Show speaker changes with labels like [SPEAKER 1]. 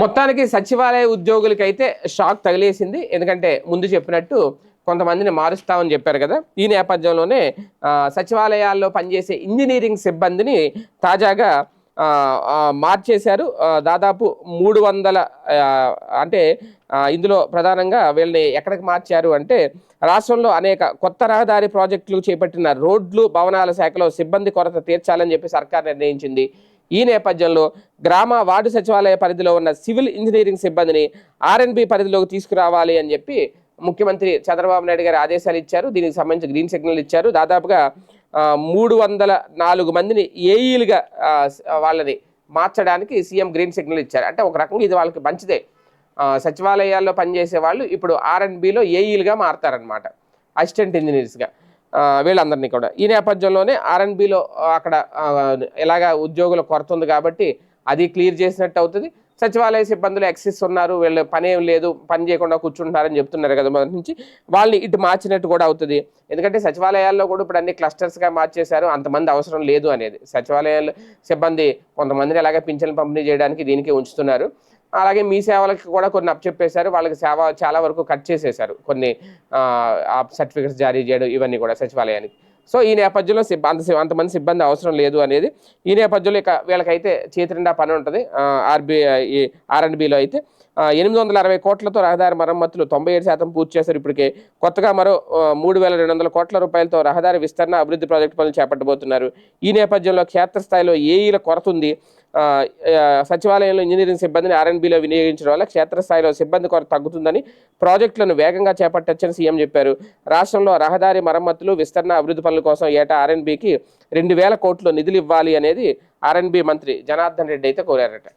[SPEAKER 1] మొత్తానికి సచివాలయ ఉద్యోగులకైతే షాక్ తగిలేసింది. ఎందుకంటే ముందు చెప్పినట్టు కొంతమందిని మారుస్తామని చెప్పారు కదా. ఈ నేపథ్యంలోనే సచివాలయాల్లో పనిచేసే ఇంజనీరింగ్ సిబ్బందిని తాజాగా మార్చేశారు. దాదాపు మూడు వందల అంటే ఇందులో ప్రధానంగా వీళ్ళని ఎక్కడికి మార్చారు అంటే రాష్ట్రంలో అనేక కొత్త రహదారి ప్రాజెక్టులు చేపట్టిన రోడ్లు భవనాల శాఖలో సిబ్బంది కొరత తీర్చాలని చెప్పి సర్కార్ నిర్ణయించింది. ఈ నేపథ్యంలో గ్రామ వార్డు సచివాలయ పరిధిలో ఉన్న సివిల్ ఇంజనీరింగ్ సిబ్బందిని ఆర్ఎన్బి పరిధిలోకి తీసుకురావాలి అని చెప్పి ముఖ్యమంత్రి చంద్రబాబు నాయుడు గారు ఆదేశాలు ఇచ్చారు. దీనికి సంబంధించి గ్రీన్ సిగ్నల్ ఇచ్చారు. దాదాపుగా మూడు వందల నాలుగు మందిని ఏఈలుగా వాళ్ళని మార్చడానికి సీఎం గ్రీన్ సిగ్నల్ ఇచ్చారు. అంటే ఒక రకంగా ఇది వాళ్ళకి మంచిదే. సచివాలయాల్లో పనిచేసే వాళ్ళు ఇప్పుడు ఆర్ఎన్బిలో ఏఈలుగా మారతారనమాట అసిస్టెంట్ ఇంజనీర్స్గా. వీళ్ళందరినీ కూడా. ఈ నేపథ్యంలోనే ఆర్ఎన్బిలో అక్కడ ఎలాగా ఉద్యోగుల కొరత ఉంది కాబట్టి అది క్లియర్ చేసినట్టు అవుతుంది. సచివాలయ సిబ్బందులు ఎక్సెస్ ఉన్నారు వీళ్ళు పని ఏం లేదు పని చేయకుండా కూర్చుంటున్నారని చెప్తున్నారు కదా మొదటి నుంచి. వాళ్ళని ఇటు మార్చినట్టు కూడా అవుతుంది. ఎందుకంటే సచివాలయాల్లో కూడా ఇప్పుడు అన్ని క్లస్టర్స్గా మార్చేశారు అంతమంది అవసరం లేదు అనేది. సచివాలయాల సిబ్బంది కొంతమందిని ఎలాగ పింఛన్లు పంపిణీ చేయడానికి దీనికి ఉంచుతున్నారు. అలాగే మీ సేవలకి కూడా కొన్ని అప్పచెప్పేశారు వాళ్ళకి సేవ చాలా వరకు కట్ చేసేశారు. కొన్ని సర్టిఫికెట్స్ జారీ చేయడం ఇవన్నీ కూడా సచివాలయానికి. సో ఈ నేపథ్యంలో అంత అంతమంది సిబ్బంది అవసరం లేదు అనేది ఈ నేపథ్యంలో ఇక వీళ్ళకైతే చేతి నిండా పని ఉంటుంది. ఆర్బీఐ ఆర్ఎండ్బిలో అయితే ఎనిమిది వందల అరవై కోట్లతో రహదారి మరమ్మతులు తొంభై ఏడు శాతం పూర్తి చేశారు. ఇప్పటికే కొత్తగా మరో మూడు వేల రెండు వందల కోట్ల రూపాయలతో రహదారి విస్తరణ అభివృద్ధి ప్రాజెక్టు పనులు చేపట్టబోతున్నారు. ఈ నేపథ్యంలో క్షేత్రస్థాయిలో ఏఈల కొరత ఉంది. సచివాలయంలో ఇంజనీరింగ్ సిబ్బందిని ఆర్ఎన్బిలో వినియోగించడం వల్ల క్షేత్రస్థాయిలో సిబ్బంది కొరత తగ్గుతుందని ప్రాజెక్టులను వేగంగా చేపట్టొచ్చని సీఎం చెప్పారు. రాష్ట్రంలో రహదారి మరమ్మతులు విస్తరణ అభివృద్ధి పనుల కోసం ఏటా ఆర్ఎన్బికి రెండు వేల కోట్లు నిధులు ఇవ్వాలి అనేది ఆర్ఎన్బి మంత్రి జనార్దన్ రెడ్డి అయితే కోరారట.